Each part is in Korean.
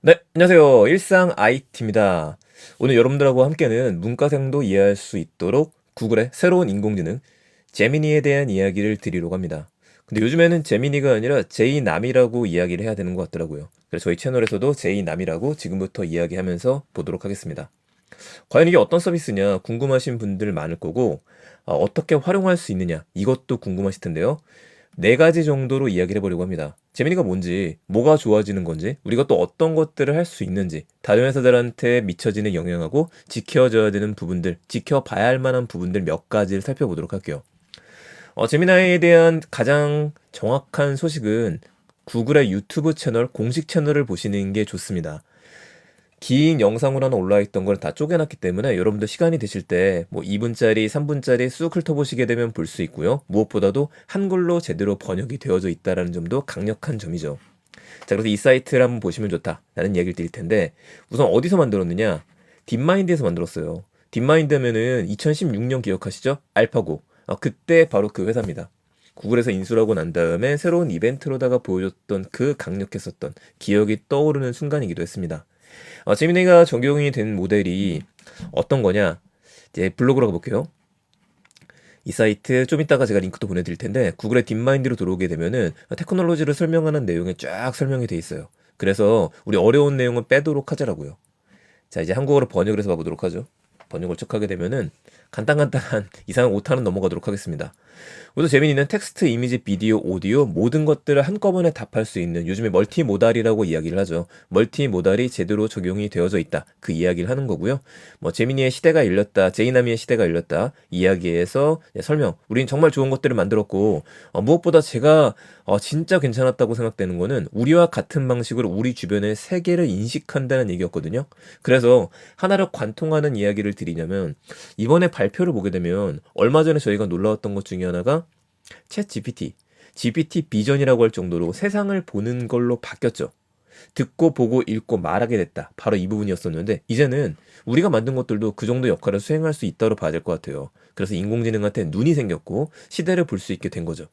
네, 안녕하세요. 일상 IT입니다. 오늘 여러분들하고 함께는 문과생도 이해할 수 있도록 구글의 새로운 인공지능 제미니에 대한 이야기를 드리려고 합니다. 근데 요즘에는 제미니가 아니라 제이남이라고 이야기를 해야 되는 것 같더라고요. 그래서 저희 채널에서도 제이남이라고 지금부터 이야기하면서 보도록 하겠습니다. 과연 이게 어떤 서비스냐 궁금하신 분들 많을 거고 어, 어떻게 활용할 수 있느냐 이것도 궁금하실 텐데요. 네 가지 정도로 이야기를 해보려고 합니다. 재민이가 뭔지, 뭐가 좋아지는 건지, 우리가 또 어떤 것들을 할 수 있는지, 다른 회사들한테 미쳐지는 영향하고 지켜져야 되는 부분들, 지켜봐야 할 만한 부분들 몇 가지를 살펴보도록 할게요. 어, 재미나에 대한 가장 정확한 소식은 구글의 유튜브 채널, 공식 채널을 보시는 게 좋습니다. 긴 영상으로 하나 올라와 있던 걸 다 쪼개놨기 때문에 여러분들 시간이 되실 때 뭐 2분짜리, 3분짜리 쑥 훑어보시게 되면 볼 수 있고요. 무엇보다도 한글로 제대로 번역이 되어져 있다라는 점도 강력한 점이죠. 자, 그래서 이 사이트를 한번 보시면 좋다라는 얘기를 드릴 텐데 우선 어디서 만들었느냐? 딥마인드에서 만들었어요. 딥마인드면은 2016년 기억하시죠? 알파고. 어, 그때 바로 그 회사입니다. 구글에서 인수를 하고 난 다음에 새로운 이벤트로다가 보여줬던 그 강력했었던 기억이 떠오르는 순간이기도 했습니다. 어, 제미니가 적용이 된 모델이 어떤 거냐? 이제 블로그로 가볼게요. 이 사이트 좀 이따가 제가 링크도 보내드릴 텐데 구글의 딥마인드로 들어오게 되면은 테크놀로지를 설명하는 내용이 쫙 설명이 돼 있어요. 그래서 우리 어려운 내용은 빼도록 하자라고요. 자 이제 한국어로 번역을 해서 봐보도록 하죠. 번역을 쭉 하게 되면은 간단간단한 이상한 오타는 넘어가도록 하겠습니다. 우선 재미있는 텍스트, 이미지, 비디오, 오디오 모든 것들을 한꺼번에 답할 수 있는 요즘에 멀티모달이라고 이야기를 하죠. 멀티모달이 제대로 적용이 되어져 있다. 그 이야기를 하는 거고요. 뭐 재민이의 시대가 열렸다, 제이나미의 시대가 열렸다 이야기에서 설명. 우린 정말 좋은 것들을 만들었고 어, 무엇보다 제가 어, 진짜 괜찮았다고 생각되는 거는 우리와 같은 방식으로 우리 주변의 세계를 인식한다는 얘기였거든요. 그래서 하나를 관통하는 이야기를 드리냐면 이번에 발표를 보게 되면 얼마 전에 저희가 놀라웠던 것 중에 하나가 챗 GPT, GPT 비전이라고 할 정도로 세상을 보는 걸로 바뀌었죠. 듣고 보고 읽고 말하게 됐다. 바로 이 부분이었었는데 이제는 우리가 만든 것들도 그 정도 역할을 수행할 수 있다고 봐야 될 것 같아요. 그래서 인공지능한테 눈이 생겼고 시대를 볼 수 있게 된 거죠.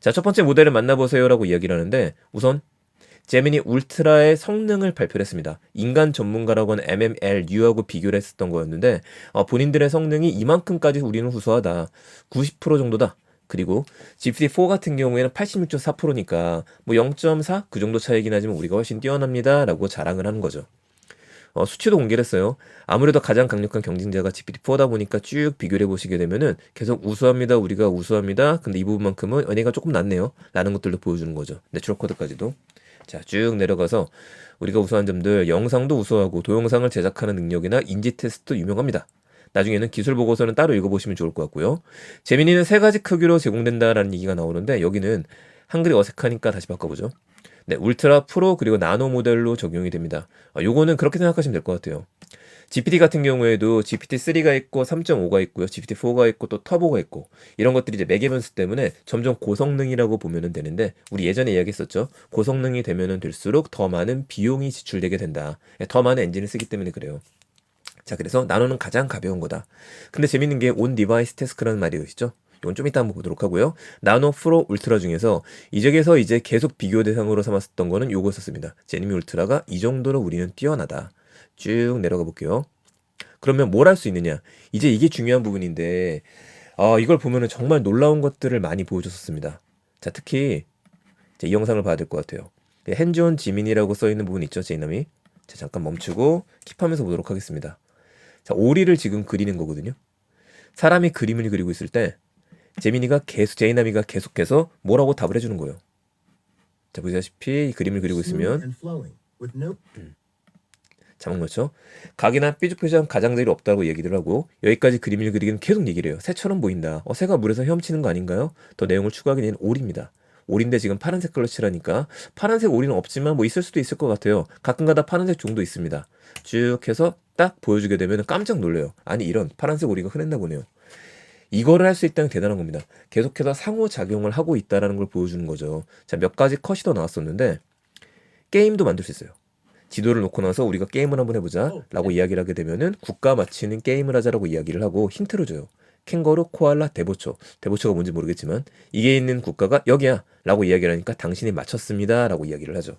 자, 첫 번째 모델을 만나보세요라고 이야기를 하는데 우선 제미니 울트라의 성능을 발표를 했습니다. 인간 전문가라고 하는 MMLU하고 비교를 했었던 거였는데 어, 본인들의 성능이 이만큼까지 우리는 후수하다. 90% 정도다. 그리고 GPT-4 같은 경우에는 86.4%니까 뭐 0.4 그 정도 차이긴 하지만 우리가 훨씬 뛰어납니다라고 자랑을 하는 거죠. 어, 수치도 공개를 했어요. 아무래도 가장 강력한 경쟁자가 GPT-4다 보니까 쭉 비교를 해보시게 되면은 계속 우수합니다. 우리가 우수합니다. 근데 이 부분만큼은 연예가 조금 낫네요. 라는 것들도 보여주는 거죠. 내추럴 코드까지도. 자, 쭉 내려가서 우리가 우수한 점들, 영상도 우수하고 동영상을 제작하는 능력이나 인지 테스트 유명합니다. 나중에는 기술 보고서는 따로 읽어보시면 좋을 것 같고요. 재민이는 세 가지 크기로 제공된다라는 얘기가 나오는데 여기는 한글이 어색하니까 다시 바꿔보죠. 네, 울트라 프로 그리고 나노 모델로 적용이 됩니다. 아, 요거는 그렇게 생각하시면 될 것 같아요. GPT 같은 경우에도 GPT-3가 있고 3.5가 있고요. GPT-4가 있고 또 터보가 있고 이런 것들이 이제 매개 변수 때문에 점점 고성능이라고 보면 되는데 우리 예전에 이야기했었죠. 고성능이 되면 될수록 더 많은 비용이 지출되게 된다. 더 많은 엔진을 쓰기 때문에 그래요. 자, 그래서 나노는 가장 가벼운 거다. 근데 재밌는 게 온 디바이스 테스크라는 말이 있죠. 이건 좀 이따 한번 보도록 하고요. 나노 프로 울트라 중에서 이 중에서 이제 계속 비교 대상으로 삼았었던 거는 요거였었습니다. 제니미 울트라가 이 정도로 우리는 뛰어나다. 쭉 내려가 볼게요. 그러면 뭘 할 수 있느냐? 이제 이게 중요한 부분인데, 아, 이걸 보면은 정말 놀라운 것들을 많이 보여줬었습니다. 자, 특히, 이 영상을 봐야 될 것 같아요. 핸즈온 지민이라고 써 있는 부분 있죠, 제이남이? 자, 잠깐 멈추고 킵하면서 보도록 하겠습니다. 자, 오리를 지금 그리는 거거든요. 사람이 그림을 그리고 있을 때, 제민이가 계속, 제이남이가 계속해서 뭐라고 답을 해주는 거예요. 자, 보시다시피 그림을 그리고 있으면, 음. 자막 넣죠. 각이나 삐죽삐죽한 가장들이 없다고 얘기를 하고 여기까지 그림을 그리기는 계속 얘기를 해요. 새처럼 보인다. 어, 새가 물에서 헤엄치는 거 아닌가요? 더 내용을 추가하게 되는 오리입니다. 오리인데 지금 파란색 깔로 칠하니까 파란색 오리는 없지만 뭐 있을 수도 있을 것 같아요. 가끔가다 파란색 종도 있습니다. 쭉 해서 딱 보여주게 되면 깜짝 놀래요. 아니 이런 파란색 오리가 흔했나 보네요. 이거를 할 수 있다는 대단한 겁니다. 계속해서 상호작용을 하고 있다는 걸 보여주는 거죠. 자, 몇 가지 컷이 더 나왔었는데 게임도 만들 수 있어요. 지도를 놓고 나서 우리가 게임을 한번 해보자 어, 라고 네. 이야기를 하게 되면은 국가 맞히는 게임을 하자라고 이야기를 하고 힌트를 줘요. 캥거루, 코알라, 대보초. 대보초가 뭔지 모르겠지만 이게 있는 국가가 여기야 라고 이야기를 하니까 당신이 맞췄습니다 라고 이야기를 하죠.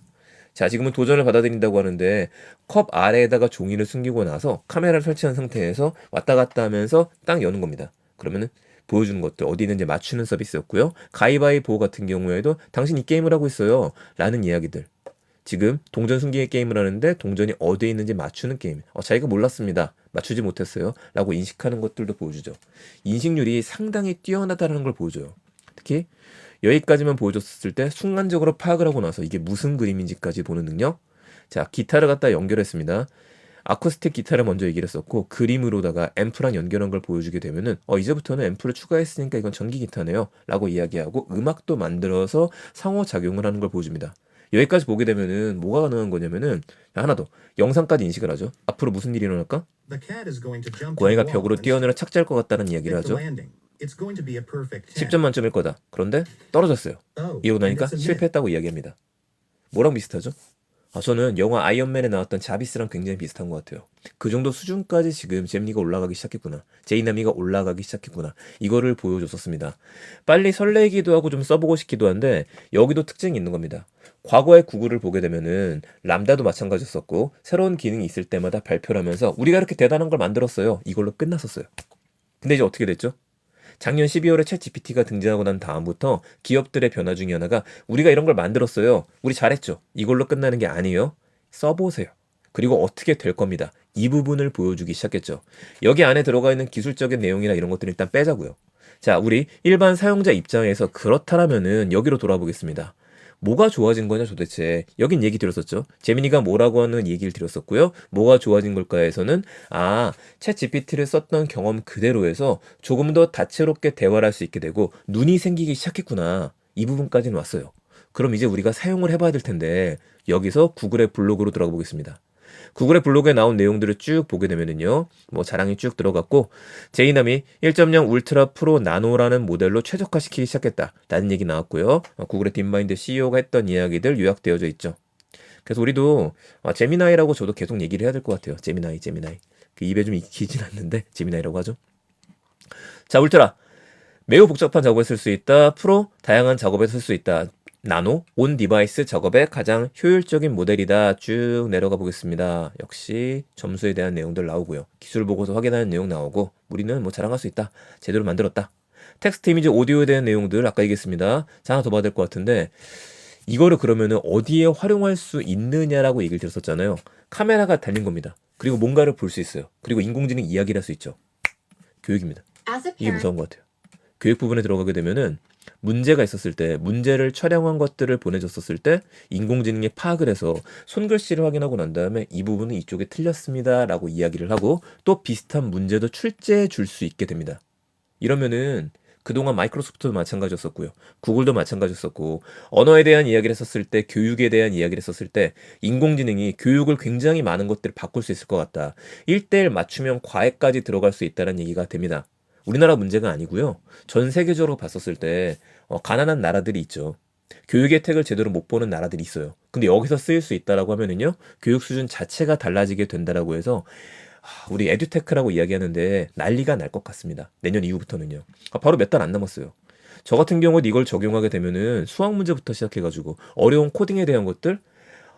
자, 지금은 도전을 받아들인다고 하는데 컵 아래에다가 종이를 숨기고 나서 카메라를 설치한 상태에서 왔다 갔다 하면서 딱 여는 겁니다. 그러면은 보여주는 것들 어디 있는지 맞추는 서비스였고요. 가위바위보 같은 경우에도 당신 이 게임을 하고 있어요. 라는 이야기들. 지금 동전 숨기기 게임을 하는데 동전이 어디에 있는지 맞추는 게임. 어, 자기가 몰랐습니다. 맞추지 못했어요. 라고 인식하는 것들도 보여주죠. 인식률이 상당히 뛰어나다는 걸 보여줘요. 특히 여기까지만 보여줬을 때 순간적으로 파악을 하고 나서 이게 무슨 그림인지까지 보는 능력. 자, 기타를 갖다 연결했습니다. 아쿠스틱 기타를 먼저 얘기를 했었고 그림으로다가 앰프랑 연결한 걸 보여주게 되면은 어 이제부터는 앰프를 추가했으니까 이건 전기 기타네요 라고 이야기하고 음악도 만들어서 상호작용을 하는 걸 보여줍니다. 여기까지 보게 되면은 뭐가 가능한 거냐면은 자, 하나 더. 영상까지 인식을 하죠. 앞으로 무슨 일이 일어날까? 고양이가 벽으로 뛰어내려 착지할 것 같다는 이야기를 하죠. 10점 만점일 거다. 그런데 떨어졌어요. 이러고 나니까 실패했다고 이야기합니다. 뭐랑 비슷하죠? 아, 저는 영화 아이언맨에 나왔던 자비스랑 굉장히 비슷한 것 같아요. 그 정도 수준까지 지금 잼니가 올라가기 시작했구나. 제이나미가 올라가기 시작했구나. 이거를 보여줬었습니다. 빨리 설레기도 하고 좀 써보고 싶기도 한데 여기도 특징이 있는 겁니다. 과거의 구글을 보게 되면은 람다도 마찬가지였었고 새로운 기능이 있을 때마다 발표를 하면서 우리가 이렇게 대단한 걸 만들었어요. 이걸로 끝났었어요. 근데 이제 어떻게 됐죠? 작년 12월에 챗 GPT가 등장하고 난 다음부터 기업들의 변화 중에 하나가 우리가 이런 걸 만들었어요. 우리 잘했죠. 이걸로 끝나는 게 아니에요. 써보세요. 그리고 어떻게 될 겁니다. 이 부분을 보여주기 시작했죠. 여기 안에 들어가 있는 기술적인 내용이나 이런 것들을 일단 빼자고요. 자, 우리 일반 사용자 입장에서 그렇다라면은 여기로 돌아보겠습니다. 뭐가 좋아진 거냐 도대체? 여긴 얘기 드렸었죠. 재민이가 뭐라고 하는 얘기를 드렸었고요. 뭐가 좋아진 걸까에서는 아챗 GPT를 썼던 경험 그대로 해서 조금 더 다채롭게 대화를 할 수 있게 되고 눈이 생기기 시작했구나. 이 부분까지는 왔어요. 그럼 이제 우리가 사용을 해봐야 될 텐데 여기서 구글의 블로그로 들어가 보겠습니다 구글의 블로그에 나온 내용들을 쭉 보게 되면은요, 뭐 자랑이 쭉 들어갔고, 제이남이 1.0 울트라 프로 나노라는 모델로 최적화시키기 시작했다. 라는 얘기 나왔고요. 어, 구글의 딥마인드 CEO가 했던 이야기들 요약되어져 있죠. 그래서 우리도 아, 제미나이라고 저도 계속 얘기를 해야 될 것 같아요. 제미나이, 제미나이. 그 입에 좀 익히진 않는데 제미나이라고 하죠. 자, 울트라. 매우 복잡한 작업에 쓸 수 있다. 프로 다양한 작업에 쓸 수 있다. 나노 온 디바이스 작업의 가장 효율적인 모델이다. 쭉 내려가 보겠습니다. 역시 점수에 대한 내용들 나오고요. 기술 보고서 확인하는 내용 나오고 우리는 뭐 자랑할 수 있다. 제대로 만들었다. 텍스트 이미지 오디오에 대한 내용들 아까 얘기했습니다. 자 하나 더 봐야 될 것 같은데 이거를 그러면은 어디에 활용할 수 있느냐라고 얘기를 들었었잖아요. 카메라가 달린 겁니다. 그리고 뭔가를 볼 수 있어요. 그리고 인공지능 이야기를 할 수 있죠. 교육입니다. 이게 무서운 것 같아요. 교육 부분에 들어가게 되면은 문제가 있었을 때 문제를 촬영한 것들을 보내줬었을 때 인공지능이 파악을 해서 손글씨를 확인하고 난 다음에 이 부분은 이쪽에 틀렸습니다라고 이야기를 하고 또 비슷한 문제도 출제해 줄 수 있게 됩니다. 이러면은 그동안 마이크로소프트도 마찬가지였었고요. 구글도 마찬가지였었고 언어에 대한 이야기를 했었을 때 교육에 대한 이야기를 했었을 때 인공지능이 교육을 굉장히 많은 것들을 바꿀 수 있을 것 같다. 1대1 맞춤형 과외까지 들어갈 수 있다는 얘기가 됩니다. 우리나라 문제가 아니고요. 전 세계적으로 봤었을 때 어, 가난한 나라들이 있죠. 교육 혜택을 제대로 못 보는 나라들이 있어요. 근데 여기서 쓰일 수 있다라고 하면은요. 교육 수준 자체가 달라지게 된다라고 해서 우리 에듀테크라고 이야기하는데 난리가 날 것 같습니다. 내년 이후부터는요. 아, 바로 몇 달 안 남았어요. 저 같은 경우는 이걸 적용하게 되면은 수학 문제부터 시작해가지고 어려운 코딩에 대한 것들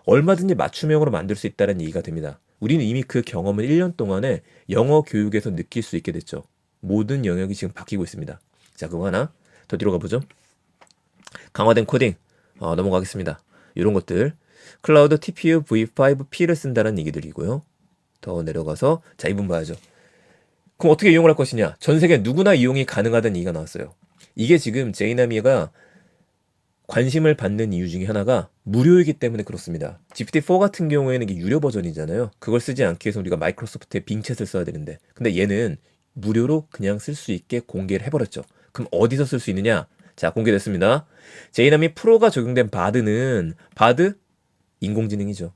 얼마든지 맞춤형으로 만들 수 있다는 얘기가 됩니다. 우리는 이미 그 경험을 1년 동안에 영어 교육에서 느낄 수 있게 됐죠. 모든 영역이 지금 바뀌고 있습니다. 자, 그거 하나 더 뒤로 가보죠. 강화된 코딩 어, 넘어가겠습니다. 이런 것들 클라우드 TPU V5P를 쓴다는 얘기들이고요. 더 내려가서 자, 이분 봐야죠. 그럼 어떻게 이용을 할 것이냐? 전 세계 누구나 이용이 가능하다는 얘기가 나왔어요. 이게 지금 제이나미가 관심을 받는 이유 중에 하나가 무료이기 때문에 그렇습니다. GPT-4 같은 경우에는 이게 유료 버전이잖아요. 그걸 쓰지 않기 위해서 우리가 마이크로소프트의 빙챗을 써야 되는데, 근데 얘는 무료로 그냥 쓸 수 있게 공개를 해버렸죠. 그럼 어디서 쓸 수 있느냐? 자, 공개됐습니다. 제이남이 프로가 적용된 바드는 바드 인공지능이죠.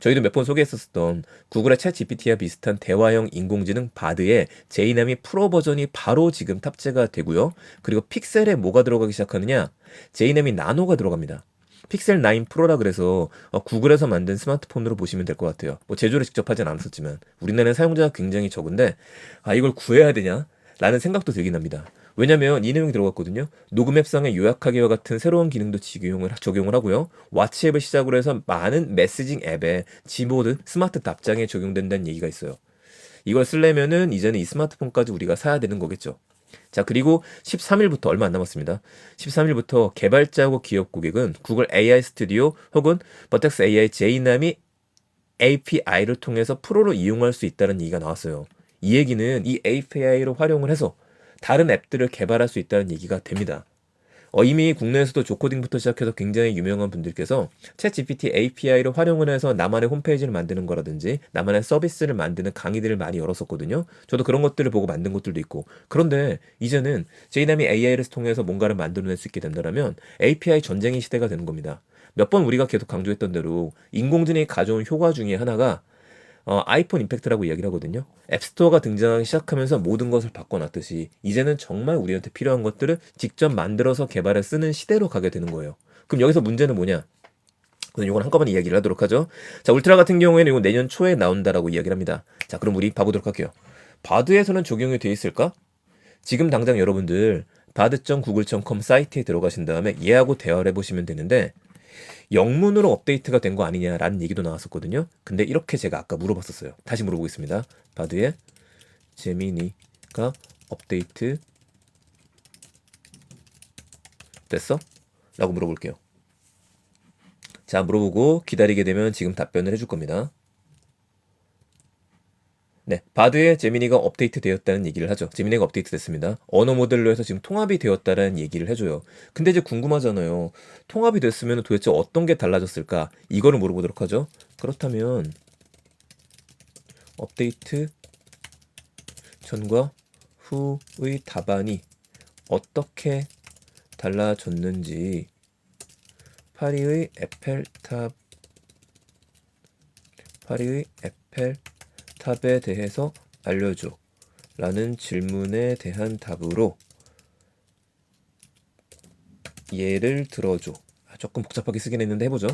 저희도 몇 번 소개했었던 구글의 챗 GPT와 비슷한 대화형 인공지능 바드에 제이남이 프로 버전이 바로 지금 탑재가 되고요. 그리고 픽셀에 뭐가 들어가기 시작하느냐? 제이남이 나노가 들어갑니다. 픽셀 9 프로라 그래서 어, 구글에서 만든 스마트폰으로 보시면 될 것 같아요. 뭐 제조를 직접 하진 않았었지만 우리나라는 사용자가 굉장히 적은데 아 이걸 구해야 되냐? 라는 생각도 들긴 합니다. 왜냐면 이 내용이 들어갔거든요. 녹음 앱상의 요약하기와 같은 새로운 기능도 적용을, 적용을 하고요. 와치 앱을 시작으로 해서 많은 메시징 앱에 지보드, 스마트 답장에 적용된다는 얘기가 있어요. 이걸 쓰려면은 이제는 이 스마트폰까지 우리가 사야 되는 거겠죠. 자, 그리고 13일부터 얼마 안 남았습니다. 13일부터 개발자하고 기업 고객은 구글 AI 스튜디오 혹은 버텍스 AI 제이남이 API를 통해서 프로로 이용할 수 있다는 얘기가 나왔어요. 이 얘기는 이 API를 활용을 해서 다른 앱들을 개발할 수 있다는 얘기가 됩니다. 어, 이미 국내에서도 조코딩부터 시작해서 굉장히 유명한 분들께서 챗 GPT API를 활용을 해서 나만의 홈페이지를 만드는 거라든지 나만의 서비스를 만드는 강의들을 많이 열었었거든요. 저도 그런 것들을 보고 만든 것들도 있고. 그런데 이제는 제이남이 AI를 통해서 뭔가를 만들어낼 수 있게 된다면 API 전쟁의 시대가 되는 겁니다. 몇 번 우리가 계속 강조했던 대로 인공지능이 가져온 효과 중에 하나가 어, 아이폰 임팩트라고 이야기를 하거든요. 앱스토어가 등장하기 시작하면서 모든 것을 바꿔놨듯이 이제는 정말 우리한테 필요한 것들을 직접 만들어서 개발해 쓰는 시대로 가게 되는 거예요. 그럼 여기서 문제는 뭐냐? 그럼 이건 한꺼번에 이야기를 하도록 하죠. 자, 울트라 같은 경우에는 이거 내년 초에 나온다라고 이야기를 합니다. 자, 그럼 우리 봐보도록 할게요. 바드에서는 적용이 돼 있을까? 지금 당장 여러분들 바드.google.com 사이트에 들어가신 다음에 얘하고 대화를 해보시면 되는데 영문으로 업데이트가 된 거 아니냐라는 얘기도 나왔었거든요. 근데 이렇게 제가 아까 물어봤었어요. 다시 물어보겠습니다. 바드에 제미니가 업데이트 됐어? 라고 물어볼게요. 자, 물어보고 기다리게 되면 지금 답변을 해줄 겁니다. 네, 바드에 제미니가 업데이트 되었다는 얘기를 하죠. 제미니가 업데이트 됐습니다. 언어 모델로 해서 지금 통합이 되었다는 얘기를 해줘요. 근데 이제 궁금하잖아요. 통합이 됐으면 도대체 어떤 게 달라졌을까? 이거를 물어보도록 하죠. 그렇다면 업데이트 전과 후의 답안이 어떻게 달라졌는지 파리의 에펠탑 파리의 에펠 탑에 대해서 알려줘. 라는 질문에 대한 답으로 예를 들어줘. 아, 조금 복잡하게 쓰긴 했는데 해보죠.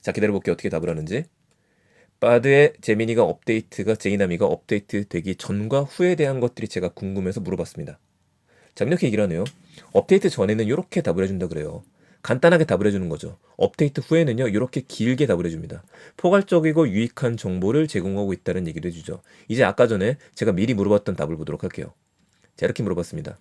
자, 기다려볼게요. 어떻게 답을 하는지. 바드의 제미니가 업데이트가 제이나미가 업데이트 되기 전과 후에 대한 것들이 제가 궁금해서 물어봤습니다. 자, 이렇게 얘기를 하네요. 업데이트 전에는 이렇게 답을 해준다 그래요. 간단하게 답을 해주는 거죠. 업데이트 후에는요, 이렇게 길게 답을 해줍니다. 포괄적이고 유익한 정보를 제공하고 있다는 얘기를 해주죠. 이제 아까 전에 제가 미리 물어봤던 답을 보도록 할게요. 자, 이렇게 물어봤습니다.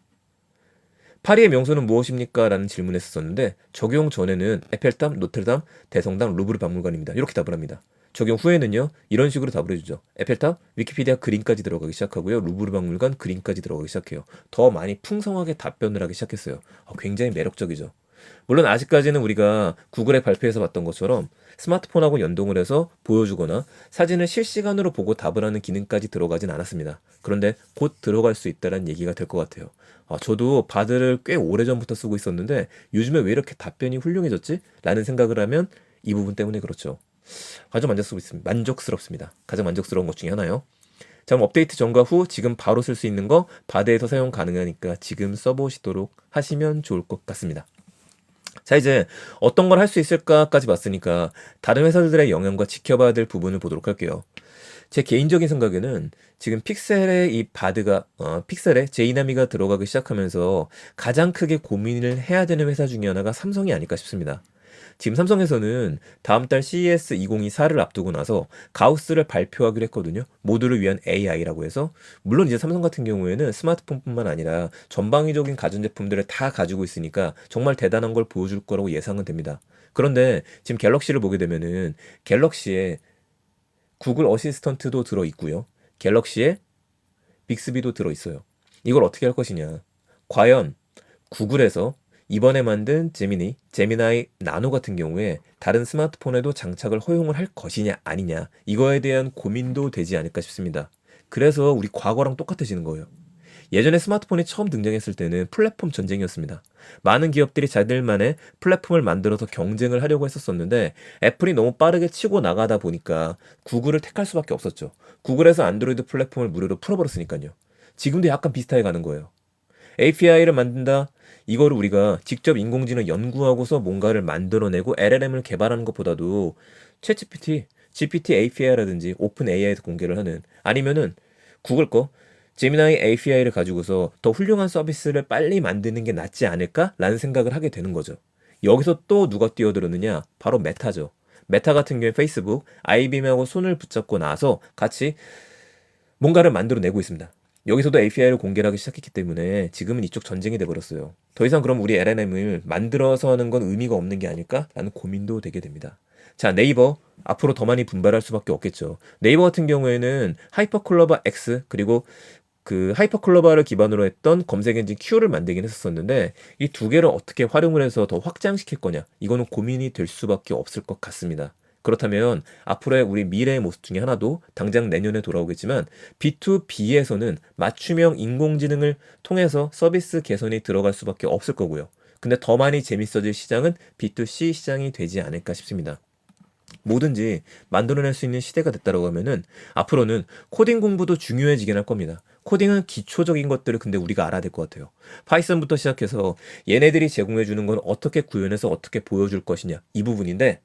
파리의 명소는 무엇입니까? 라는 질문을 했었는데, 적용 전에는 에펠탑, 노틀담, 대성당, 루브르 박물관입니다. 이렇게 답을 합니다. 적용 후에는요, 이런 식으로 답을 해주죠. 에펠탑, 위키피디아 그림까지 들어가기 시작하고요. 루브르 박물관 그림까지 들어가기 시작해요. 더 많이 풍성하게 답변을 하기 시작했어요. 어, 굉장히 매력적이죠. 물론 아직까지는 우리가 구글의 발표에서 봤던 것처럼 스마트폰하고 연동을 해서 보여주거나 사진을 실시간으로 보고 답을 하는 기능까지 들어가진 않았습니다. 그런데 곧 들어갈 수 있다는 얘기가 될 것 같아요. 아, 저도 바드를 꽤 오래전부터 쓰고 있었는데 요즘에 왜 이렇게 답변이 훌륭해졌지? 라는 생각을 하면 이 부분 때문에 그렇죠. 아주 만족스럽습니다. 가장 만족스러운 것 중에 하나요. 자, 그럼 업데이트 전과 후 지금 바로 쓸 수 있는 거 바드에서 사용 가능하니까 지금 써보시도록 하시면 좋을 것 같습니다. 자, 이제 어떤 걸 할 수 있을까까지 봤으니까 다른 회사들의 영향과 지켜봐야 될 부분을 보도록 할게요. 제 개인적인 생각에는 지금 픽셀의 이 바드가 어, 픽셀에 제이나미가 들어가기 시작하면서 가장 크게 고민을 해야 되는 회사 중에 하나가 삼성이 아닐까 싶습니다. 지금 삼성에서는 다음 달 CES 2024를 앞두고 나서 가우스를 발표하기로 했거든요. 모두를 위한 AI라고 해서 물론 이제 삼성 같은 경우에는 스마트폰뿐만 아니라 전방위적인 가전제품들을 다 가지고 있으니까 정말 대단한 걸 보여줄 거라고 예상은 됩니다. 그런데 지금 갤럭시를 보게 되면은 갤럭시에 구글 어시스턴트도 들어 있고요. 갤럭시에 빅스비도 들어 있어요. 이걸 어떻게 할 것이냐? 과연 구글에서 이번에 만든 제미니, 제미나이 나노 같은 경우에 다른 스마트폰에도 장착을 허용을 할 것이냐 아니냐 이거에 대한 고민도 되지 않을까 싶습니다. 그래서 우리 과거랑 똑같아지는 거예요. 예전에 스마트폰이 처음 등장했을 때는 플랫폼 전쟁이었습니다. 많은 기업들이 자들만의 플랫폼을 만들어서 경쟁을 하려고 했었었는데 애플이 너무 빠르게 치고 나가다 보니까 구글을 택할 수밖에 없었죠. 구글에서 안드로이드 플랫폼을 무료로 풀어버렸으니까요. 지금도 약간 비슷하게 가는 거예요. API를 만든다. 이거를 우리가 직접 인공지능 연구하고서 뭔가를 만들어내고 LLM을 개발하는 것보다도 챗GPT, GPT API라든지 오픈 AI에서 공개를 하는 아니면은 구글 거 제미나이 API를 가지고서 더 훌륭한 서비스를 빨리 만드는 게 낫지 않을까라는 생각을 하게 되는 거죠. 여기서 또 누가 뛰어들었느냐? 바로 메타죠. 메타 같은 경우에 페이스북, IBM하고 손을 붙잡고 나서 같이 뭔가를 만들어내고 있습니다. 여기서도 API를 공개하기 시작했기 때문에 지금은 이쪽 전쟁이 돼버렸어요. 더 이상 그럼 우리 LLM을 만들어서 하는 건 의미가 없는 게 아닐까라는 고민도 되게 됩니다. 자, 네이버 앞으로 더 많이 분발할 수밖에 없겠죠. 네이버 같은 경우에는 하이퍼클로바 X 그리고 그 하이퍼클로바를 기반으로 했던 검색 엔진 Q를 만들긴 했었었는데 이 두 개를 어떻게 활용을 해서 더 확장시킬 거냐 이거는 고민이 될 수밖에 없을 것 같습니다. 그렇다면 앞으로의 우리 미래의 모습 중에 하나도 당장 내년에 돌아오겠지만 B2B에서는 맞춤형 인공지능을 통해서 서비스 개선이 들어갈 수밖에 없을 거고요. 근데 더 많이 재밌어질 시장은 B2C 시장이 되지 않을까 싶습니다. 뭐든지 만들어낼 수 있는 시대가 됐다고 하면은 앞으로는 코딩 공부도 중요해지긴 할 겁니다. 코딩은 기초적인 것들을 근데 우리가 알아야 될 것 같아요. 파이썬부터 시작해서 얘네들이 제공해 주는 건 어떻게 구현해서 어떻게 보여줄 것이냐 이 부분인데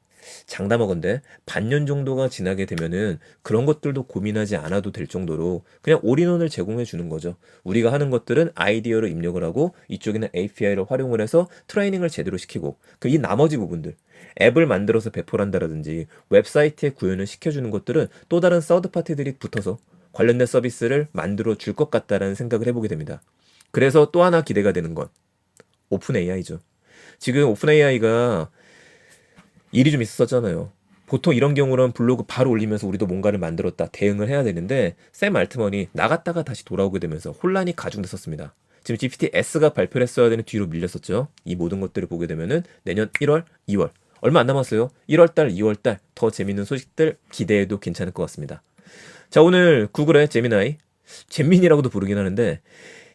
장담하건대 반년 정도가 지나게 되면은 그런 것들도 고민하지 않아도 될 정도로 그냥 올인원을 제공해 주는 거죠. 우리가 하는 것들은 아이디어를 입력을 하고 이쪽에는 API를 활용을 해서 트레이닝을 제대로 시키고 그 이 나머지 부분들 앱을 만들어서 배포를 한다라든지 웹사이트에 구현을 시켜주는 것들은 또 다른 서드 파티들이 붙어서 관련된 서비스를 만들어 줄 것 같다라는 생각을 해보게 됩니다. 그래서 또 하나 기대가 되는 건 오픈 AI죠. 지금 오픈 AI가 일이 좀 있었잖아요. 보통 이런 경우는 블로그 바로 올리면서 우리도 뭔가를 만들었다 대응을 해야 되는데 샘 알트먼이 나갔다가 다시 돌아오게 되면서 혼란이 가중됐었습니다. 지금 GPT-S가 발표를 했어야 되는 뒤로 밀렸었죠. 이 모든 것들을 보게 되면은 내년 1월, 2월 얼마 안 남았어요. 1월 달, 2월 달 더 재밌는 소식들 기대해도 괜찮을 것 같습니다. 자 오늘 구글의 제미나이 잼민이라고도 부르긴 하는데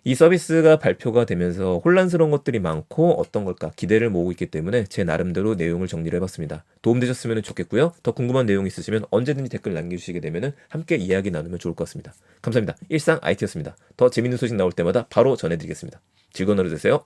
이 서비스가 발표가 되면서 혼란스러운 것들이 많고 어떤 걸까 기대를 모으고 있기 때문에 제 나름대로 내용을 정리를 해봤습니다. 도움되셨으면 좋겠고요. 더 궁금한 내용 있으시면 언제든지 댓글 남겨주시게 되면 함께 이야기 나누면 좋을 것 같습니다. 감사합니다. 일상 IT였습니다. 더 재밌는 소식 나올 때마다 바로 전해드리겠습니다. 즐거운 하루 되세요.